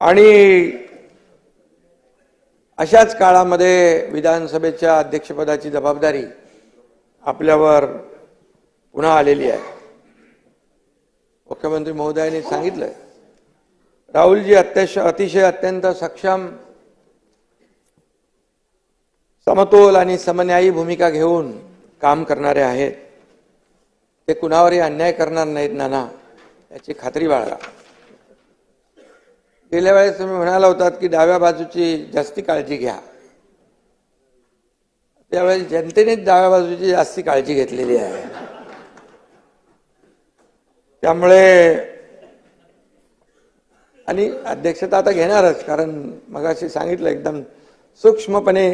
आणि अशाच काळामध्ये विधानसभेच्या अध्यक्षपदाची जबाबदारी आपल्यावर पुन्हा आलेली आहे. मुख्यमंत्री महोदयांनी सांगितलं राहुलजी अत्यश अतिशय अत्यंत सक्षम समतोल आणि समन्यायी भूमिका घेऊन काम करणारे आहेत. ते कुणावरही अन्याय करणार नाहीत नाना याची खात्री बाळगा. गेल्या वेळेस तुम्ही म्हणाला होतात की डाव्या बाजूची जास्ती काळजी घ्या. त्यावेळेस जनतेनेच डाव्या बाजूची जास्ती काळजी घेतलेली आहे. त्यामुळे आणि अध्यक्षता आता घेणारच कारण मगाशी सांगितलं एकदम सूक्ष्मपणे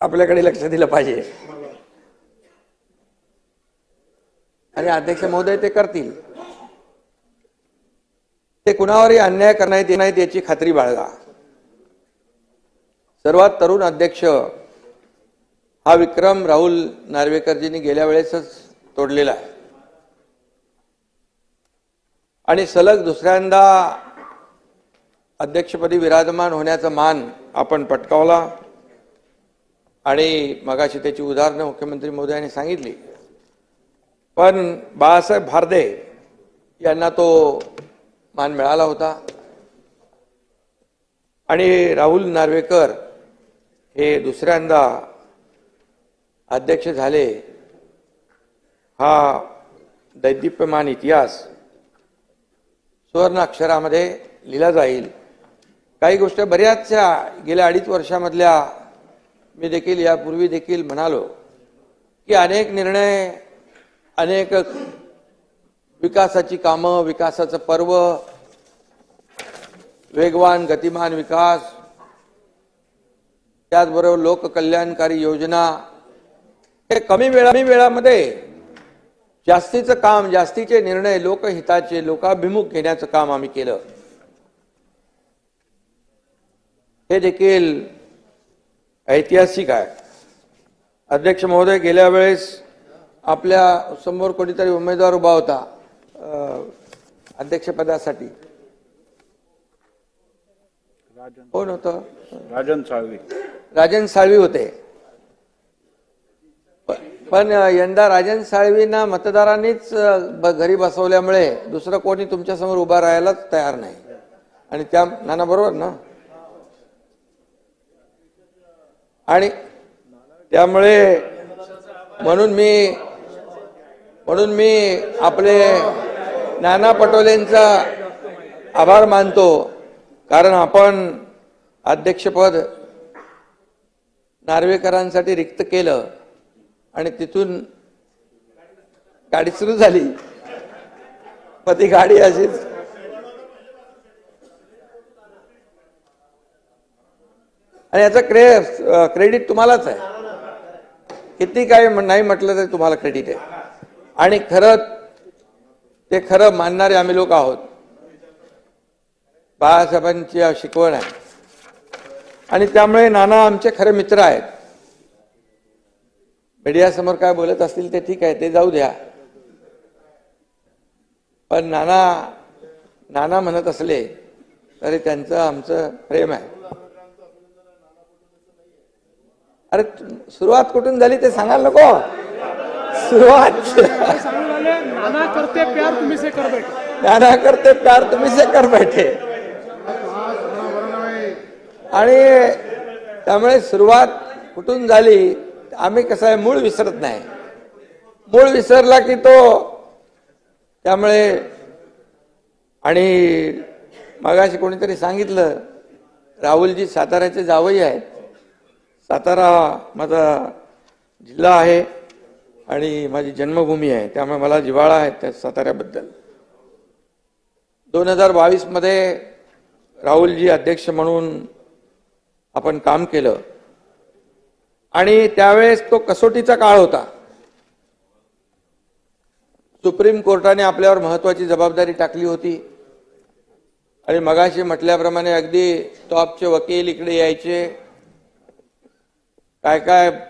आपल्याकडे लक्ष दिलं पाहिजे. आणि अध्यक्ष महोदय ते करतील. ते कुणावरही अन्याय करण्यात येत नाहीत याची खात्री बाळगा. सर्वात तरुण अध्यक्ष हा विक्रम राहुल नार्वेकरजींनी गेल्या वेळेसच तोडलेला आहे. आणि सलग दुसऱ्यांदा अध्यक्षपदी विराजमान होण्याचा मान आपण पटकावला आणि मगाशी त्याची उदाहरणं मुख्यमंत्री मोदयांनी सांगितली. पण बाळासाहेब भारदे यांना तो मान मिळाला होता. आणि राहुल नार्वेकर हे दुसऱ्यांदा अध्यक्ष झाले. हा दैदिप्यमान इतिहास सुवर्णाक्षरामध्ये लिहिला जाईल. काही गोष्ट बऱ्याचशा गेल्या अडीच वर्षामधल्या मी देखील यापूर्वी देखील म्हणालो की अनेक निर्णय अनेक विकासाची कामं विकासाचं पर्व वेगवान गतिमान विकास त्याचबरोबर लोककल्याणकारी योजना हे कमी वेळा कमी वेळामध्ये जास्तीचं काम जास्तीचे निर्णय लोकहिताचे लोकाभिमुख घेण्याचं काम आम्ही केलं. हे देखील ऐतिहासिक आहे. अध्यक्ष महोदय गेल्या वेळेस आपल्यासमोर कोणीतरी उमेदवार उभा होता. अध्यक्षपदासाठी. कोण होतं? राजन साळवी. राजन साळवी होते. पण यंदा राजन साळवींना मतदारांनीच घरी बसवल्यामुळे दुसरं कोणी तुमच्यासमोर उभा राहायलाच तयार नाही. आणि त्या नाना बरोबर ना? आणि त्यामुळे म्हणून मी म्हणून मी आपले नाना पटोलेंचा आभार मानतो कारण आपण अध्यक्षपद नार्वेकरांसाठी रिक्त केलं आणि तिथून गाडी सुरू झाली. मग ती गाडी अशीच आणि याचं क्रे क्रेडिट तुम्हालाच आहे. किती काय नाही म्हटलं तरी तुम्हाला क्रेडिट आहे. आणि खरं ते खरं मानणारे आम्ही लोक आहोत. बाळासाहेबांची शिकवण आहे. आणि त्यामुळे नाना आमचे खरे मित्र आहेत. मीडियासमोर काय बोलत असतील ते ठीक आहे ते जाऊ द्या. पण नाना नाना म्हणत असले तरी त्यांचं आमचं प्रेम आहे. अरे सुरुवात कुठून झाली ते सांगाल नको. सुरुवात. सांगून करते प्यार तुम्ही से कर बैठे करते प्यार तुम्ही से कर बैठे आणि त्यामुळे सुरुवात कुठून झाली आम्ही कसं आहे मूळ विसरत नाही मूळ विसरला की तो त्यामुळे आणि मगाशी कोणीतरी सांगितलं राहुलजी साताऱ्याचे जावई आहेत सातारा माझा जिल्हा आहे आणि माझी जन्मभूमी आहे त्यामुळे मला जिव्हाळा आहे त्या साताऱ्याबद्दल. दोन हजार बावीसमध्ये राहुलजी अध्यक्ष म्हणून आपण काम केलं. आणि त्यावेळेस तो कसोटीचा काळ होता. सुप्रीम कोर्टाने आपल्यावर महत्वाची जबाबदारी टाकली होती. आणि मगाशी म्हटल्याप्रमाणे अगदी टॉपचे वकील इकडे यायचे. काय काय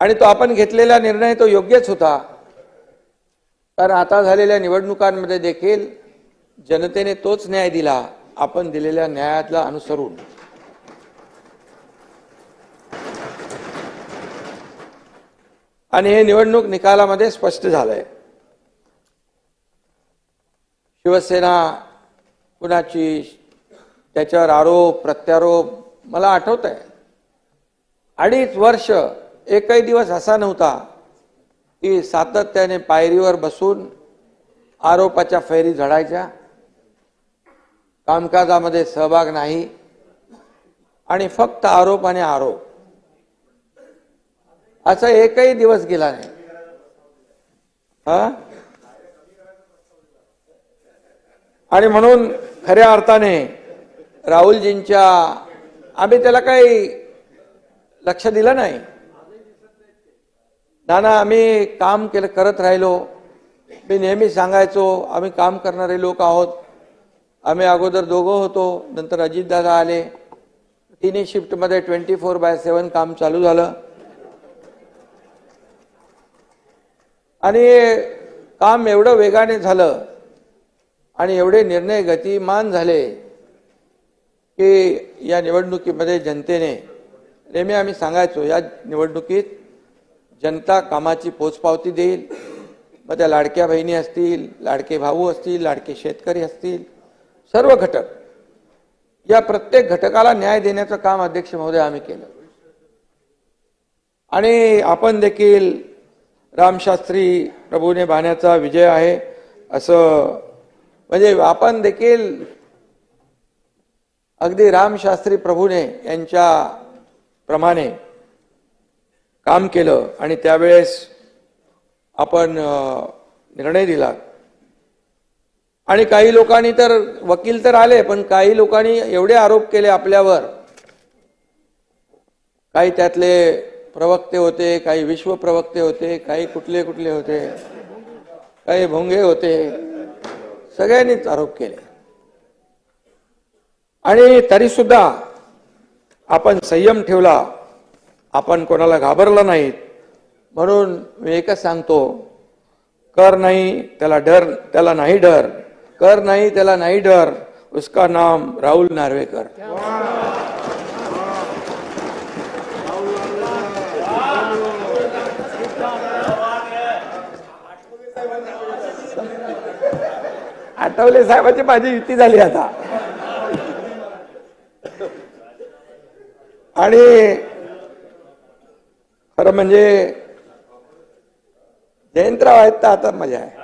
आणि तो आपण घेतलेला निर्णय तो योग्यच होता. कारण आता झालेल्या निवडणुकांमध्ये देखील जनतेने तोच न्याय दिला आपण दिलेल्या न्यायातला अनुसरून. आणि हे निवडणूक निकालामध्ये स्पष्ट झालंय. शिवसेना कुणाची त्याच्यावर आरोप प्रत्यारोप मला आठवत आहे अडीच वर्ष एकही दिवस असा नव्हता की सातत्याने पायरीवर बसून आरोपाच्या फैरी झडायच्या. कामकाजामध्ये सहभाग नाही आणि फक्त आरोप आणि आरोप. असा एकही दिवस गेला नाही. हा? आणि म्हणून खऱ्या अर्थाने राहुलजींच्या आम्ही त्याला काही लक्ष दिलं नाही. नाना आम्ही काम केलं करत राहिलो. मी नेहमी सांगायचो आम्ही काम करणारे लोक आहोत. आम्ही अगोदर दोघं होतो नंतर अजितदादा आले. तिन्ही शिफ्टमध्ये ट्वेंटी फोर बाय सेवन काम चालू झालं. आणि काम एवढं वेगाने झालं आणि एवढे निर्णय गतिमान झाले की या निवडणुकीमध्ये जनतेने नेहमी आम्ही सांगायचो या निवडणुकीत जनता कामाची पोचपावती देईल. मग त्या लाडक्या बहिणी असतील लाडके भाऊ असतील लाडके शेतकरी असतील सर्व घटक. या प्रत्येक घटकाला न्याय देण्याचं काम अध्यक्ष महोदय आम्ही केलं. आणि आपण देखील रामशास्त्री प्रभूने बाण्याचा विजय आहे असं म्हणजे आपण देखील अगदी रामशास्त्री प्रभूने यांच्या प्रमाणे काम केलं आणि त्यावेळेस आपण निर्णय दिला. आणि काही लोकांनी तर वकील तर आले पण काही लोकांनी एवढे आरोप केले आपल्यावर. काही त्यातले प्रवक्ते होते काही विश्व प्रवक्ते होते काही कुठले कुठले होते काही भोंगे होते. सगळ्यांनीच आरोप केले. आणि तरी सुद्धा आपण संयम ठेवला. आपण कोणाला घाबरलं नाहीत म्हणून मी एकच सांगतो कर नाही त्याला डर त्याला नाही डर. कर नाही त्याला नाही डर. उसका नाम राहुल नार्वेकर. आठवले साहेबांची माझी युती झाली आता. आणि खरं म्हणजे जयंतराव आहेत तर आता मजा आहे.